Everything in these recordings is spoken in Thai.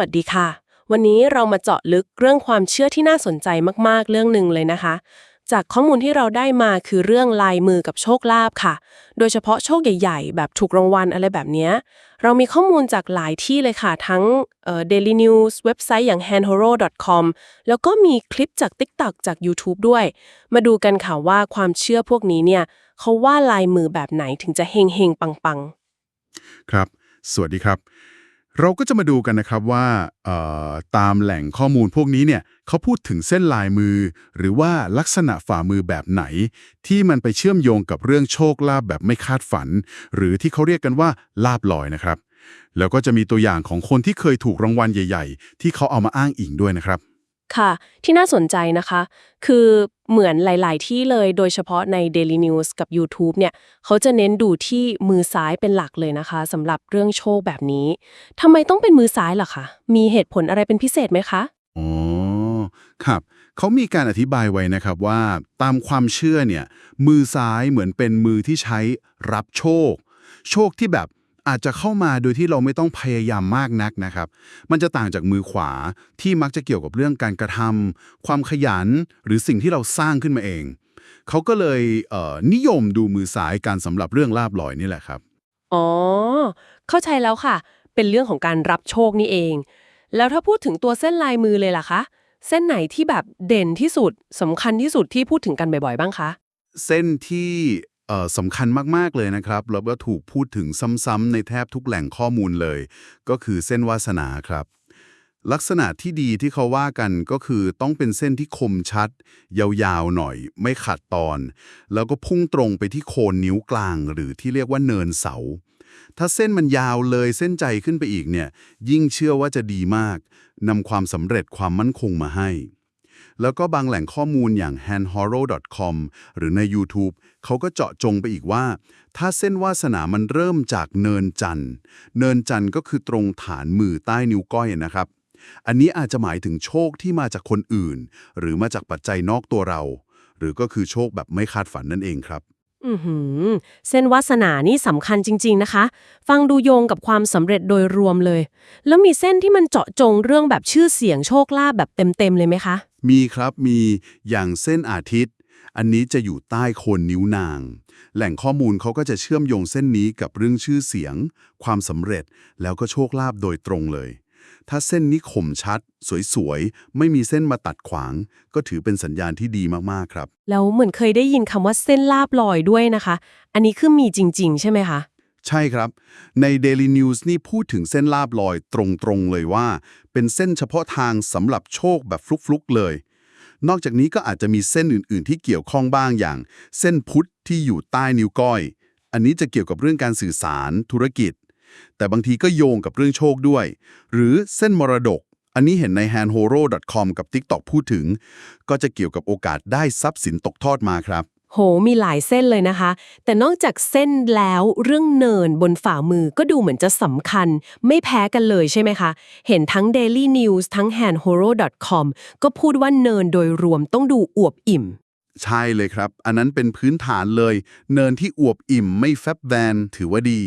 วัสดีค่ะ วันนี้เรามาเจาะลึกเรื่องความเชื่อที่น่าสนใจมากๆ เรื่องหนึ่งเลยนะคะ จากข้อมูลที่เราได้มาคือเรื่องลายมือกับโชคลาภค่ะ โดยเฉพาะโชคใหญ่ ๆ แบบถูกรางวัลอะไรแบบนี้ เรามีข้อมูลจากหลายที่เลยค่ะ ทั้งเอ่อ Daily News เว็บไซต์อย่าง handhoro.com แล้วก็มีคลิปจาก TikTok จาก YouTube ด้วย มาดูกันค่ะว่าความเชื่อพวกนี้เนี่ยเขาว่าลายมือแบบไหนถึงจะเฮงเฮงปังๆ ครับ สวัสดีครับ เราก็จะมาดูกันนะครับว่าตามแหล่งข้อมูลพวกนี้เนี่ยเขาพูดถึงเส้นลายมือ หรือว่าลักษณะฝ่ามือแบบไหน ที่มันไปเชื่อมโยงกับเรื่องโชคลาภแบบไม่คาดฝัน หรือที่เขาเรียกกันว่าลาบลอยนะครับ แล้วก็จะมีตัวอย่างของคนที่เคยถูกรางวัลใหญ่ ๆ ที่เขาเอามาอ้างอิงด้วยนะครับ ค่ะ ที่น่าสนใจนะคะ คือเหมือนหลาย ๆ ที่เลยโดยเฉพาะใน Daily News กับ YouTube เนี่ย เขาจะเน้นดูที่มือซ้ายเป็นหลักเลยนะคะสำหรับเรื่องโชคแบบนี้ทำไมต้องเป็นมือซ้ายล่ะคะ มีเหตุผลอะไรเป็นพิเศษไหมคะ อ๋อ ครับ เขามีการอธิบายไว้นะครับว่าตามความเชื่อเนี่ย มือซ้ายเหมือนเป็นมือที่ใช้รับโชค โชคที่แบบ อาจจะเข้ามาโดยที่เราไม่ต้องพยายามมากนักนะครับ มันจะต่างจากมือขวาที่มักจะเกี่ยวกับเรื่องการกระทำความขยันหรือสิ่งที่เราสร้างขึ้นมาเอง เขาก็เลยเอ่อนิยมดูมือซ้ายการสำหรับเรื่องลาบลอยนี่แหละครับ อ๋อ เข้าใจแล้วค่ะ เป็นเรื่องของการรับโชคนี่เอง แล้วถ้าพูดถึงตัวเส้นลายมือเลยล่ะคะ เส้นไหนที่แบบเด่นที่สุดสำคัญที่สุดที่พูดถึงกันบ่อยๆ บ้างคะ เส้นที่เอ่อ สำคัญมาก ๆ เลยนะครับ แล้วก็ถูกพูดถึงซ้ำๆในแทบทุกแหล่งข้อมูลเลย ก็คือเส้นวาสนาครับ ลักษณะที่ดีที่เขาว่ากันก็คือต้องเป็นเส้นที่คมชัด ยาวๆหน่อย ไม่ขัดตอน แล้วก็พุ่งตรงไปที่โคนนิ้วกลาง หรือที่เรียกว่าเนินเสา ถ้าเส้นมันยาวเลยเส้นใจขึ้นไปอีกเนี่ย ยิ่งเชื่อว่าจะดีมากนำความสำเร็จความมั่นคงมาให้ แล้วก็บางแหล่งข้อมูลอย่าง handhoro.com หรือใน YouTube เขาก็เจาะจงไปอีกว่า ถ้าเส้นวาสนามันเริ่มจากเนินจันทร์ เนินจันทร์ก็คือตรงฐานมือใต้นิ้วก้อยนะครับ อันนี้อาจจะหมายถึงโชคที่มาจากคนอื่น หรือมาจากปัจจัยนอกตัวเรา หรือก็คือโชคแบบไม่คาดฝันนั่นเองครับอือหือเส้นวาสนานี่สำคัญจริง ๆนะคะ ฟังดูโยงกับความสำเร็จโดยรวมเลย แล้วมีเส้นที่มันเจาะจงเรื่องแบบชื่อเสียงโชคลาภแบบเต็ม ๆ เลยไหมคะ มีครับมีอย่างเส้นอาทิตย์ อันนี้จะอยู่ใต้โคนนิ้วนาง แหล่งข้อมูลเขาก็จะเชื่อมโยงเส้นนี้กับเรื่องชื่อเสียง ความสำเร็จแล้วก็โชคลาภโดยตรงเลย ถ้าเส้นนี้คมชัด สวยๆ ไม่มีเส้นมาตัดขวาง ก็ถือเป็นสัญญาณที่ดีมากๆครับ แล้วเหมือนเคยได้ยินคำว่าเส้นลาบลอยด้วยนะคะ อันนี้คือมีจริง ๆ ใช่ไหมคะ ใช่ครับ ใน Daily News นี่พูดถึงเส้นลาบลอยตรงๆเลยว่า เป็นเส้นเฉพาะทางสำหรับโชคแบบฟลุกๆเลย นอกจากนี้ก็อาจจะมีเส้นอื่นๆ ที่เกี่ยวข้องบ้างอย่าง เส้นพุทธที่อยู่ใต้นิ้วก้อย อันนี้จะเกี่ยวกับเรื่องการสื่อสารธุรกิจ แต่บางทีก็โยงกับเรื่องโชคด้วย หรือเส้นมรดก อันนี้เห็นใน handhoro.com กับ TikTok พูดถึง ก็จะเกี่ยวกับโอกาสได้ทรัพย์สินตกทอดมาครับ โหมีหลายเส้นเลยนะคะ แต่นอกจากเส้นแล้วเรื่องเนินบนฝ่ามือก็ดูเหมือนจะสำคัญ ไม่แพ้กันเลยใช่ไหมคะ เห็นทั้ง Daily News ทั้ง handhoro.com ก็พูดว่าเนินโดยรวมต้องดูอวบอิ่ม ใช่เลยครับ อันนั้นเป็นพื้นฐานเลย เนินที่อวบอิ่มไม่แฟบแวนถือว่าดี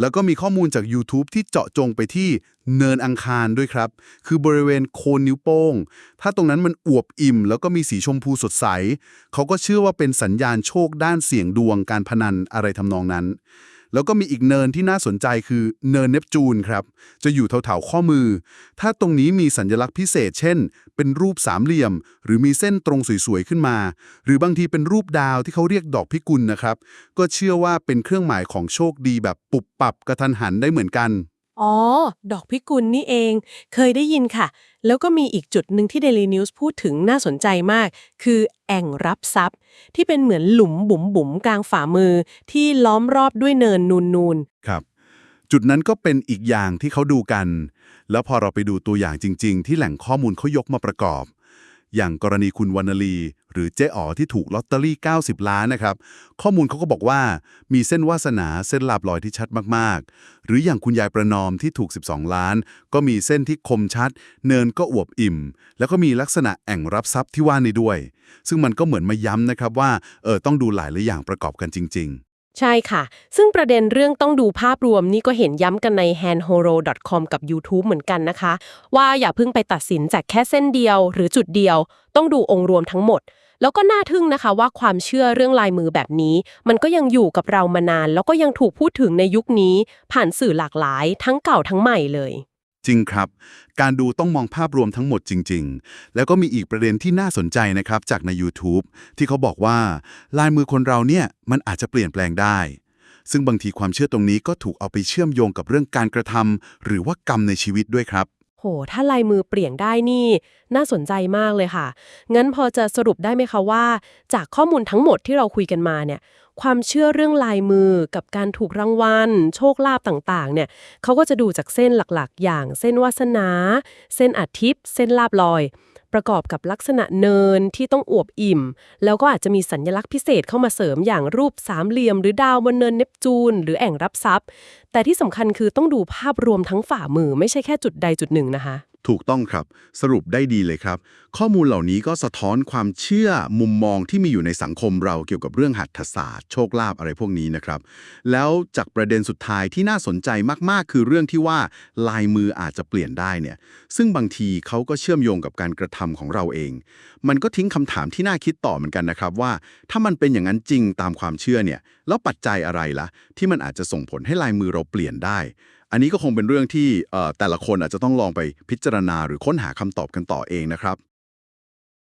แล้วก็มีข้อมูลจาก YouTube ที่เจาะจงไปที่เนินอังคารด้วยครับ คือบริเวณโคนนิ้วโป้ง ถ้าตรงนั้นมันอวบอิ่ม แล้วก็มีสีชมพูสดใส เขาก็เชื่อว่าเป็นสัญญาณโชคด้านเสี่ยงดวงการพนันอะไรทำนองนั้น แล้วก็มีอีกเนินที่น่าสนใจคือเนินเนปจูนครับ จะอยู่แถวๆข้อมือ ถ้าตรงนี้มีสัญลักษณ์พิเศษ เช่น เป็นรูปสามเหลี่ยม หรือมีเส้นตรงสวยๆขึ้นมา หรือบางทีเป็นรูปดาวที่เขาเรียกดอกพิกุลนะครับ ก็เชื่อว่าเป็นเครื่องหมายของโชคดีแบบปุบปับกระทันหันได้เหมือนกัน อ๋อ ดอกพิกุลนี่เอง เคยได้ยินค่ะ แล้วก็มีอีกจุดหนึ่งที่ Daily News พูดถึงน่าสนใจมาก คือแอ่งรับทรัพย์ที่เป็นเหมือนหลุมบุ๋มบุ๋มกลางฝ่ามือ ที่ล้อมรอบด้วยเนินนูนนูนครับ จุดนั้นก็เป็นอีกอย่างที่เขาดูกัน แล้วพอเราไปดูตัวอย่างจริง ๆ ที่แหล่งข้อมูลเขายกมาประกอบ อย่างกรณีคุณวรรณลี หรือเจ๊อ๋อที่ถูกลอตเตอรี่ 90 ล้านนะครับ ข้อมูลเขาก็บอกว่ามีเส้นวาสนาเส้นลาบลอยที่ชัดมาก ๆ หรืออย่างคุณยายประนอมที่ถูก 12 ล้าน ก็มีเส้นที่คมชัด เนินก็อวบอิ่ม แล้วก็มีลักษณะแอ่งรับทรัพย์ที่ว่านี้ด้วย ซึ่งมันก็เหมือนมาย้ำนะครับว่าเออต้องดูหลายหลายอย่างประกอบกันจริง ๆ ใช่ค่ะ ซึ่งประเด็นเรื่องต้องดูภาพรวมนี่ก็เห็นย้ำกันใน handhoro.com กับ YouTube เหมือนกันนะคะ ว่าอย่าเพิ่งไปตัดสินจากแค่เส้นเดียว หรือจุดเดียว ต้องดูองค์รวมทั้งหมด แล้วก็น่าทึ่งนะคะว่าความเชื่อเรื่องลายมือแบบนี้ มันก็ยังอยู่กับเรามานาน แล้วก็ยังถูกพูดถึงในยุคนี้ ผ่านสื่อหลากหลาย ทั้งเก่าทั้งใหม่เลย จริงครับ การดูต้องมองภาพรวมทั้งหมดจริง ๆ แล้วก็มีอีกประเด็นที่น่าสนใจนะครับจากใน YouTube ที่เขาบอกว่า ลายมือคนเราเนี่ยมันอาจจะเปลี่ยนแปลงได้ซึ่งบางทีความเชื่อตรงนี้ก็ถูกเอาไปเชื่อมโยงกับเรื่องการกระทำหรือว่ากรรมในชีวิตด้วยครับ โห ถ้าลายมือเปลี่ยนได้นี่ น่าสนใจมากเลยค่ะ งั้นพอจะสรุปได้ไหมคะว่า จากข้อมูลทั้งหมดที่เราคุยกันมาเนี่ย ความเชื่อเรื่องลายมือกับการถูกรางวัล โชคลาภต่างๆ เนี่ยเขาก็จะดูจากเส้นหลักๆ อย่างเส้นวาสนา เส้นอาทิตย์ เส้นลาบลอย ประกอบกับลักษณะเนินที่ต้องอวบอิ่ม แล้วก็อาจจะมีสัญลักษณ์พิเศษเข้ามาเสริมอย่างรูปสามเหลี่ยม หรือดาวบนเนินเนปจูน หรือแอ่งรับทรัพย์ แต่ที่สำคัญคือต้องดูภาพรวมทั้งฝ่ามือไม่ใช่แค่จุดใดจุดหนึ่งนะคะ ถูกต้องครับ สรุปได้ดีเลยครับ ข้อมูลเหล่านี้ก็สะท้อนความเชื่อมุมมองที่มีอยู่ในสังคมเราเกี่ยวกับเรื่องหัตถศาสตร์โชคลาภอะไรพวกนี้นะครับ แล้วจากประเด็นสุดท้ายที่น่าสนใจมากๆ คือเรื่องที่ว่าลายมืออาจจะเปลี่ยนได้เนี่ย ซึ่งบางทีเขาก็เชื่อมโยงกับการกระทำของเราเอง มันก็ทิ้งคำถามที่น่าคิดต่อเหมือนกันนะครับว่า ถ้ามันเป็นอย่างนั้นจริงตามความเชื่อเนี่ยแล้วปัจจัยอะไรล่ะที่มันอาจจะส่งผลให้ลายมือเราเปลี่ยนได้ อันนี้ก็คงเป็นเรื่องที่แต่ละคนอาจจะต้องลองไปพิจารณาหรือค้นหาคำตอบกันต่อเองนะครับ